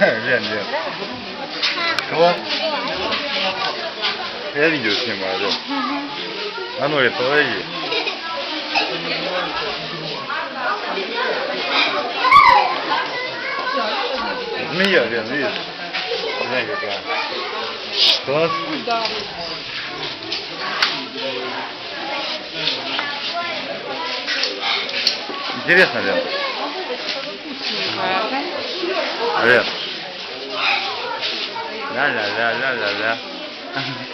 Лен, Лен. Класс. Я видео снимаю, Лен. А ну, это лови. Змея, Лен, видишь? Смотри, какая. Класс. Да. Интересно, Лен? Лен. Ля-ля-ля-ля-ля-ля.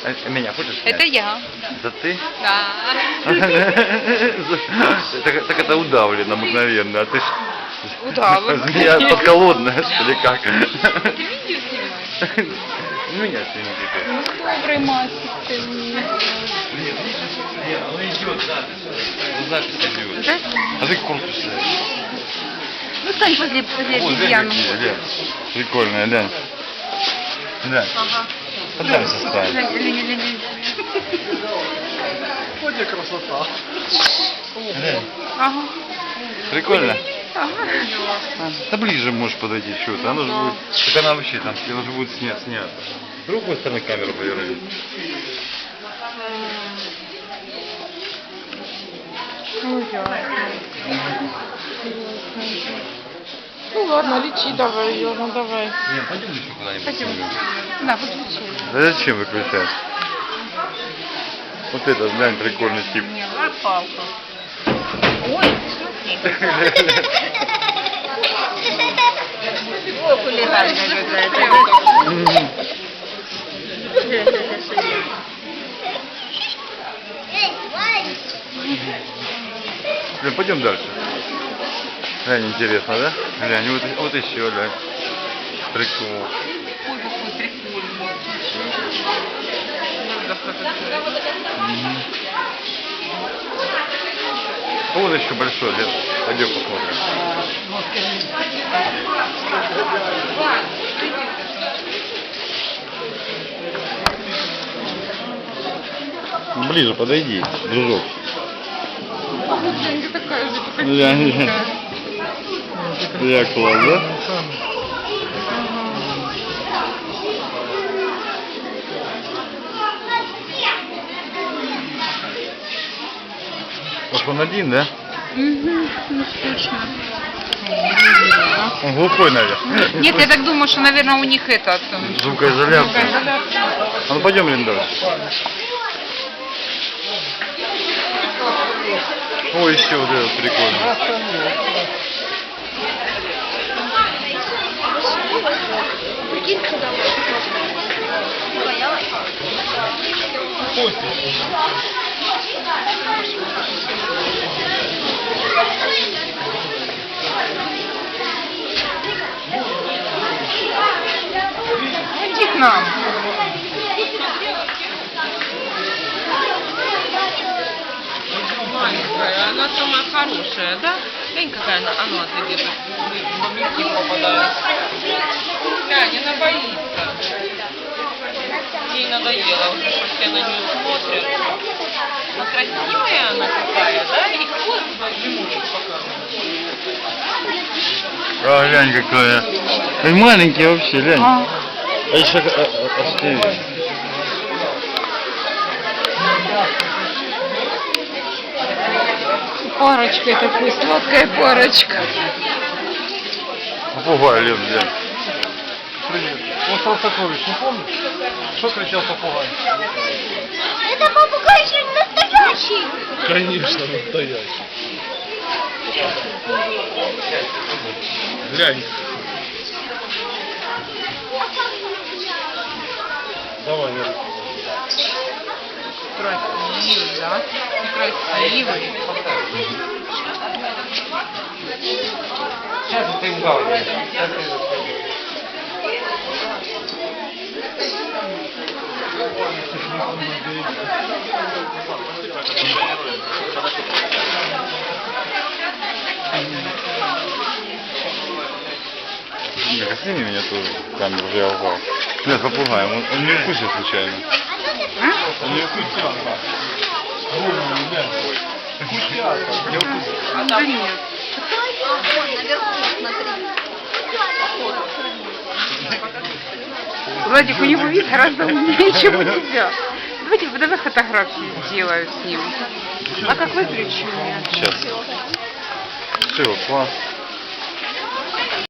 А Меня хочешь снять? Это я. Да ты? Да. Так, так это удавлено мгновенно, а ты ж... Удавлено. Змея подколодная, что ли, как? Ты видео снимаешь? Меня сними теперь. Ну, добрый мальчик ты мне. Он идет, да. Ну, запись идет. А ты корпус стоишь. Ну, стань возле, возле обезьяны. Прикольная, Лен. Лен, Ага. лень, лень, лень. Хоть красота. Лен, Ага. прикольно. Ага. Да ближе можешь подойти что-то. Оно же будет... Так она вообще там, оно же будет снят, снято. С другой стороны камеру поверни. Ну ладно, лечи давай ее, ну давай. Не, пойдем еще куда-нибудь. Пойдем. Да, выключи. Да зачем выключать? Вот этот, глянь, прикольный тип. Не, ладно, палку. Ой, О, хулиганка какая-то. Пойдем дальше. Глянь, интересно, да? Глянь, вот, вот еще, глянь. Прикол. Ой, какой прикольный. Мгм. Вот еще большой, Лен. Пойдем посмотрим. Ближе подойди, дружок. Женька такая же, Я класс, да? Ах, он один, да? Мгм, ну точно. Он глухой, наверное. Нет, я так думаю, что, наверное, у них этот... м, Звукоизоляция. А ну пойдем, Лен, дальше. О, еще вот Иди к нам. Она самая хорошая, да? Глянь, какая она, а ну отойди, в объектив попадает. Глянь, она боится. Ей надоело уже, что все на нее смотрят. Но красивая она какая, да? И хвост зимует пока. А, глянь какая. Ой, маленький вообще, глянь. А, А еще остыли. Парочка такой, сладкая парочка. Попугай, Лен, глянь. Привет. Остров сокровищ, не помнишь? Что кричал попугай? Это попугайчик настоящий. Конечно, настоящий. Глянь. Давай, я руку. Красивый, да? Красивый. Сейчас ты им говоришь. Не, сними меня тоже камеру, я упал. Нет, попугай, он, он не укусит случайно. Он не смотри. Владик, у него вид гораздо умнее, чем у тебя. Давайте, давай фотографию сделаю с ним. А как выключу? Сейчас. Все, класс.